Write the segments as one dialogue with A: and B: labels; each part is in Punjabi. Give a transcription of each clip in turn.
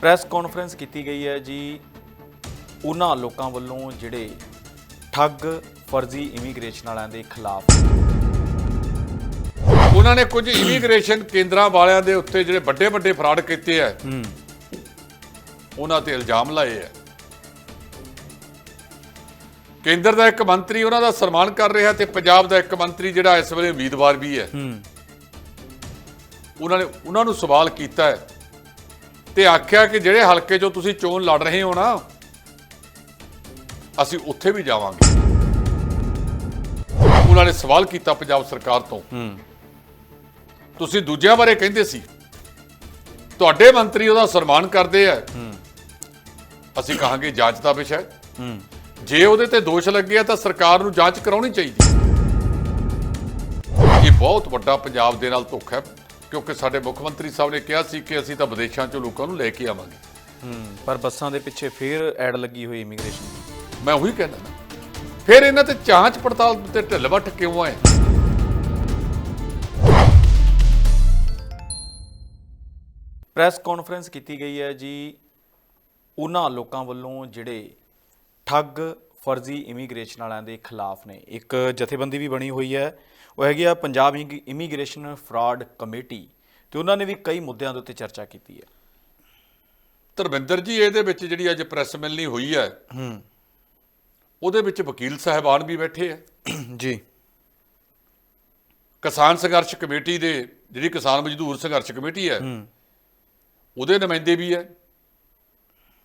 A: ਪ੍ਰੈਸ ਕਾਨਫਰੰਸ ਕੀਤੀ ਗਈ ਹੈ ਜੀ। ਉਹਨਾਂ ਲੋਕਾਂ ਵੱਲੋਂ ਜਿਹੜੇ ਠੱਗ ਫਰਜ਼ੀ ਇਮੀਗ੍ਰੇਸ਼ਨ ਵਾਲਿਆਂ ਦੇ ਖਿਲਾਫ।
B: ਉਹਨਾਂ ਨੇ ਕੁਝ ਇਮੀਗ੍ਰੇਸ਼ਨ ਕੇਂਦਰਾਂ ਵਾਲਿਆਂ ਦੇ ਉੱਤੇ ਜਿਹੜੇ ਵੱਡੇ ਵੱਡੇ ਫਰਾਡ ਕੀਤੇ ਆ
A: ਹੂੰ।
B: ਉਹਨਾਂ ਤੇ ਇਲਜ਼ਾਮ ਲਾਏ ਆ ਕੇਂਦਰ ਦਾ ਇੱਕ ਮੰਤਰੀ ਉਹਨਾਂ ਦਾ ਸਨਮਾਨ ਕਰ ਰਿਹਾ ਤੇ ਪੰਜਾਬ ਦਾ ਇੱਕ ਮੰਤਰੀ ਜਿਹੜਾ ਇਸ ਵੇਲੇ ਉਮੀਦਵਾਰ ਵੀ ਹੂੰ। ਉਹਨਾਂ ਨੇ ਉਹਨਾਂ ਨੂੰ ਸਵਾਲ ਕੀਤਾ ਹੈ ਤੇ ਆਖਿਆ ਕਿ ਜਿਹੜੇ ਹਲਕੇ 'ਚੋਂ ਤੁਸੀਂ ਚੋਣ ਲੜ ਰਹੇ ਹੋ ਨਾ ਅਸੀਂ ਉੱਥੇ ਵੀ ਜਾਵਾਂਗੇ। ਉਹਨਾਂ ਨੇ ਸਵਾਲ ਕੀਤਾ ਪੰਜਾਬ ਸਰਕਾਰ ਤੋਂ। ਤੁਸੀਂ ਦੂਜਿਆਂ ਬਾਰੇ ਕਹਿੰਦੇ ਸੀ। ਤੁਹਾਡੇ ਮੰਤਰੀ ਉਹਦਾ ਸਨਮਾਨ ਕਰਦੇ ਆ।
A: ਹੂੰ।
B: ਅਸੀਂ ਕਹਾਂਗੇ ਜਾਂਚ ਦਾ ਵਿਸ਼ਾ ਹੈ। ਜੇ ਉਹਦੇ ਤੇ ਦੋਸ਼ ਲੱਗੇ ਆ ਤਾਂ ਸਰਕਾਰ ਨੂੰ ਜਾਂਚ ਕਰਾਉਣੀ ਚਾਹੀਦੀ। ਇਹ ਬਹੁਤ ਵੱਡਾ ਪੰਜਾਬ ਦੇ ਨਾਲ ਧੋਖਾ ਹੈ। ਕਿਉਂਕਿ ਸਾਡੇ ਮੁੱਖ ਮੰਤਰੀ ਸਾਹਿਬ ਨੇ ਕਿਹਾ ਸੀ ਕਿ ਅਸੀਂ ਤਾਂ ਵਿਦੇਸ਼ਾਂ ਚੋਂ ਲੋਕਾਂ ਨੂੰ ਲੈ ਕੇ ਆਵਾਂਗੇ।
A: ਹੂੰ ਪਰ ਬੱਸਾਂ ਦੇ ਪਿੱਛੇ ਫੇਰ ਐਡ ਲੱਗੀ ਹੋਈ ਇਮੀਗ੍ਰੇਸ਼ਨ ਦੀ।
B: ਮੈਂ ਉਹੀ ਕਹਿੰਦਾ ਨਾ ਫਿਰ ਇਹਨਾਂ ਤੇ ਜਾਂਚ ਪੜਤਾਲ ਤੇ ਢਿੱਲ ਵੱਟ ਕਿਉਂ ਹੈ
A: ਪ੍ਰੈਸ ਕਾਨਫਰੰਸ ਕੀਤੀ ਗਈ ਹੈ ਜੀ ਉਹਨਾਂ ਲੋਕਾਂ ਵੱਲੋਂ ਜਿਹੜੇ ਠੱਗ ਫਰਜ਼ੀ ਇਮੀਗ੍ਰੇਸ਼ਨ ਵਾਲਿਆਂ ਦੇ ਖਿਲਾਫ ਨੇ। ਇੱਕ ਜਥੇਬੰਦੀ ਵੀ ਬਣੀ ਹੋਈ ਹੈ। ਉਹ ਹੈਗੀ ਆ Punjab immi- immigration fraud committee. ਤੇ ਉਹਨਾਂ ਨੇ ਵੀ ਕਈ ਮੁੱਦਿਆਂ ਦੇ ਉੱਤੇ ਚਰਚਾ ਕੀਤੀ ਹੈ।
B: ਧਰਮਿੰਦਰ ਜੀ ਇਹਦੇ ਵਿੱਚ ਜਿਹੜੀ ਅੱਜ ਪ੍ਰੈਸ ਮਿਲਣੀ ਹੋਈ ਹੈ
A: ਹੂੰ।
B: ਉਹਦੇ ਵਿੱਚ ਵਕੀਲ ਸਾਹਿਬਾਨ ਵੀ ਬੈਠੇ ਆ।
A: ਜੀ।
B: ਕਿਸਾਨ ਸੰਘਰਸ਼ ਕਮੇਟੀ ਦੇ ਜਿਹੜੀ ਕਿਸਾਨ ਮਜ਼ਦੂਰ ਸੰਘਰਸ਼ ਕਮੇਟੀ ਹੈ
A: ਹੂੰ।
B: ਉਹਦੇ ਨੁਮਾਇੰਦੇ ਵੀ ਹੈ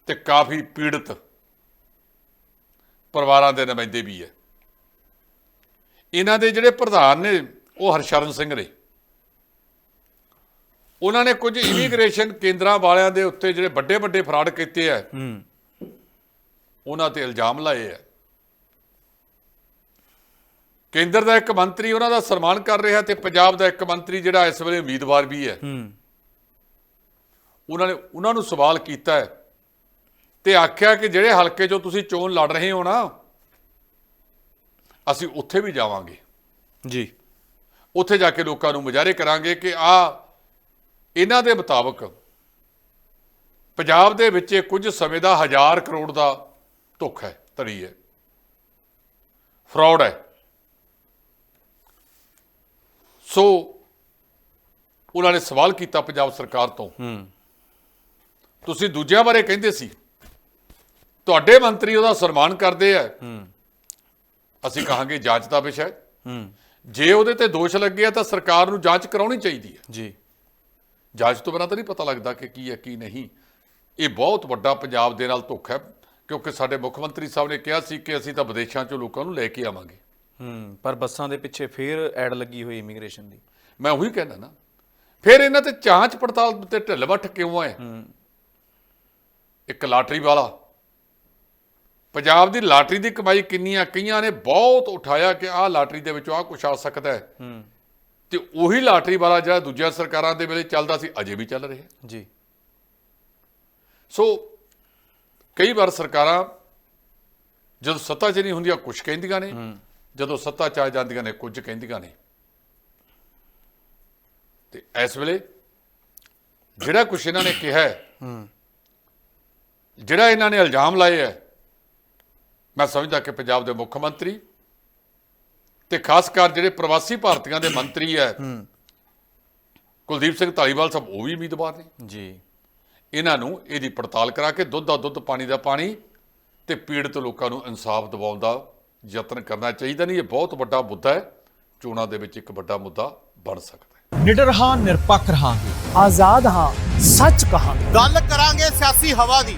B: ਤੇ ਕਾਫੀ ਪੀੜਤ ਪਰਿਵਾਰਾਂ ਦੇ ਨੁਮਾਇੰਦੇ ਵੀ ਹੈ। ਇਹਨਾਂ ਦੇ ਜਿਹੜੇ ਪ੍ਰਧਾਨ ਨੇ ਉਹ ਹਰਸ਼ਰਨ ਸਿੰਘ ਨੇ। ਉਹਨਾਂ ਨੇ ਕੁਝ ਇਮੀਗ੍ਰੇਸ਼ਨ ਕੇਂਦਰਾਂ ਵਾਲਿਆਂ ਦੇ ਉੱਤੇ ਜਿਹੜੇ ਵੱਡੇ ਵੱਡੇ ਫਰਾਡ ਕੀਤੇ ਆ
A: ਹੂੰ।
B: ਉਹਨਾਂ ਤੇ ਇਲਜ਼ਾਮ ਲਾਏ ਆ ਕੇਂਦਰ ਦਾ ਇੱਕ ਮੰਤਰੀ ਉਹਨਾਂ ਦਾ ਸਨਮਾਨ ਕਰ ਰਿਹਾ ਤੇ ਪੰਜਾਬ ਦਾ ਇੱਕ ਮੰਤਰੀ ਜਿਹੜਾ ਇਸ ਵੇਲੇ ਉਮੀਦਵਾਰ ਵੀ ਹੈ।
A: ਹੂੰ।
B: ਉਹਨਾਂ ਨੇ ਉਹਨਾਂ ਨੂੰ ਸਵਾਲ ਕੀਤਾ ਹੈ ਤੇ ਆਖਿਆ ਕਿ ਜਿਹੜੇ ਹਲਕੇ 'ਚੋਂ ਤੁਸੀਂ ਚੋਣ ਲੜ ਰਹੇ ਹੋ ਨਾ ਅਸੀਂ ਉੱਥੇ ਵੀ ਜਾਵਾਂਗੇ।
A: ਜੀ।
B: ਉੱਥੇ ਜਾ ਕੇ ਲੋਕਾਂ ਨੂੰ ਮੁਜ਼ਾਹਰੇ ਕਰਾਂਗੇ ਕਿ ਆ ਇਹਨਾਂ ਦੇ ਮੁਤਾਬਕ ਪੰਜਾਬ ਦੇ ਵਿੱਚ ਕੁਝ ਸਮੇਂ ਦਾ ਹਜ਼ਾਰ ਕਰੋੜ ਦਾ ਧੋਖਾ ਹੈ ਧੜੀ ਹੈ। ਫਰਾਡ ਹੈ। ਸੋ ਉਹਨਾਂ ਨੇ ਸਵਾਲ ਕੀਤਾ ਪੰਜਾਬ ਸਰਕਾਰ ਤੋਂ।
A: ਹੂੰ।
B: ਤੁਸੀਂ ਦੂਜਿਆਂ ਬਾਰੇ ਕਹਿੰਦੇ ਸੀ। ਤੁਹਾਡੇ ਮੰਤਰੀ ਉਹਦਾ ਸਨਮਾਨ ਕਰਦੇ ਆ। ਅਸੀਂ ਕਹਾਂਗੇ ਜਾਂਚ ਦਾ ਵਿਸ਼ਾ
A: ਹੈ।
B: ਜੇ ਉਹਦੇ ਤੇ ਦੋਸ਼ ਲੱਗੇ ਆ ਤਾਂ ਸਰਕਾਰ ਨੂੰ ਜਾਂਚ ਕਰਾਉਣੀ ਚਾਹੀਦੀ ਹੈ।
A: ਜੀ।
B: ਜਾਂਚ ਤੋਂ ਬਿਨਾਂ ਤਾਂ ਨਹੀਂ ਪਤਾ ਲੱਗਦਾ ਕਿ ਕੀ ਹੈ ਕੀ ਨਹੀਂ। ਇਹ ਬਹੁਤ ਵੱਡਾ ਪੰਜਾਬ ਦੇ ਨਾਲ ਧੋਖਾ ਹੈ ਕਿਉਂਕਿ ਸਾਡੇ ਮੁੱਖ ਮੰਤਰੀ ਸਾਹਿਬ ਨੇ ਕਿਹਾ ਸੀ ਕਿ ਅਸੀਂ ਤਾਂ ਵਿਦੇਸ਼ਾਂ ਚੋਂ ਲੋਕਾਂ ਨੂੰ ਲੈ ਕੇ ਆਵਾਂਗੇ।
A: ਹੂੰ ਪਰ ਬੱਸਾਂ ਦੇ ਪਿੱਛੇ ਫੇਰ ਐਡ ਲੱਗੀ ਹੋਈ ਇਮੀਗ੍ਰੇਸ਼ਨ ਦੀ।
B: ਮੈਂ ਉਹੀ ਕਹਿੰਦਾ ਨਾ ਫਿਰ ਇਹਨਾਂ ਤੇ ਜਾਂਚ ਪੜਤਾਲ ਤੇ ਢਿੱਲ ਵੱਟ ਕਿਉਂ ਹੈ। ਇੱਕ ਲਾਟਰੀ ਵਾਲਾ ਪੰਜਾਬ ਦੀ ਲਾਟਰੀ ਦੀ ਕਮਾਈ ਕਿੰਨੀ ਆ ਕਈਆਂ ਨੇ ਬਹੁਤ ਉਠਾਇਆ ਕਿ ਆਹ ਲਾਟਰੀ ਦੇ ਵਿੱਚੋਂ ਆਹ ਕੁਛ ਆ ਸਕਦਾ ਹੈ।
A: ਹੂੰ।
B: ਤੇ ਉਹੀ ਲਾਟਰੀ ਵਾਲਾ ਜਿਹੜਾ ਦੂਜੀਆਂ ਸਰਕਾਰਾਂ ਦੇ ਵੇਲੇ ਚੱਲਦਾ ਸੀ ਅਜੇ ਵੀ ਚੱਲ ਰਿਹਾ।
A: ਜੀ।
B: ਸੋ ਕਈ ਵਾਰ ਸਰਕਾਰਾਂ ਜਦੋਂ ਸੱਤਾ 'ਚ ਨਹੀਂ ਹੁੰਦੀਆਂ ਕੁਝ ਕਹਿੰਦੀਆਂ ਨੇ। ਜਦੋਂ ਸੱਤਾ 'ਚ ਆ ਜਾਂਦੀਆਂ ਨੇ ਕੁਝ ਕਹਿੰਦੀਆਂ ਨੇ। ਤੇ ਇਸ ਵੇਲੇ ਜਿਹੜਾ ਕੁਝ ਇਹਨਾਂ ਨੇ ਕਿਹਾ ਹੈ। ਜਿਹੜਾ ਇਹਨਾਂ ਨੇ ਇਲਜ਼ਾਮ ਲਾਏ ਹੈ ਮੈਂ ਸਮਝਦਾ ਕਿ ਪੰਜਾਬ ਦੇ ਮੁੱਖ ਮੰਤਰੀ ਤੇ ਖਾਸ ਕਰ ਜਿਹੜੇ ਪ੍ਰਵਾਸੀ ਭਾਰਤੀਆਂ ਦੇ ਮੰਤਰੀ ਹੈ ਕੁਲਦੀਪ ਸਿੰਘ ਧਾਲੀਵਾਲ ਸਾਹਿਬ ਉਹ ਵੀ ਉਮੀਦਵਾਰ ਨੇ।
A: ਜੀ।
B: ਇਹਨਾਂ ਨੂੰ ਇਹਦੀ ਪੜਤਾਲ ਕਰਾ ਕੇ ਦੁੱਧ ਦਾ ਦੁੱਧ ਪਾਣੀ ਦਾ ਪਾਣੀ ਤੇ ਪੀੜਤ ਲੋਕਾਂ ਨੂੰ ਇਨਸਾਫ ਦਿਵਾਉਣ ਦਾ ਯਤਨ ਕਰਨਾ ਚਾਹੀਦਾ ਨਹੀਂ। ਇਹ ਬਹੁਤ ਵੱਡਾ ਮੁੱਦਾ ਹੈ। ਚੋਣਾਂ ਦੇ ਵਿੱਚ ਇੱਕ ਵੱਡਾ ਮੁੱਦਾ ਬਣ ਸਕਦਾ ਹੈ।
C: ਨਿਡਰ ਹਾਂ ਨਿਰਪੱਖ ਰਹਾਂਗੇ।
D: ਆਜ਼ਾਦ ਹਾਂ ਸੱਚ ਕਹਾਂਗੇ।
E: ਗੱਲ ਕਰਾਂਗੇ ਸਿਆਸੀ ਹਵਾ ਦੀ।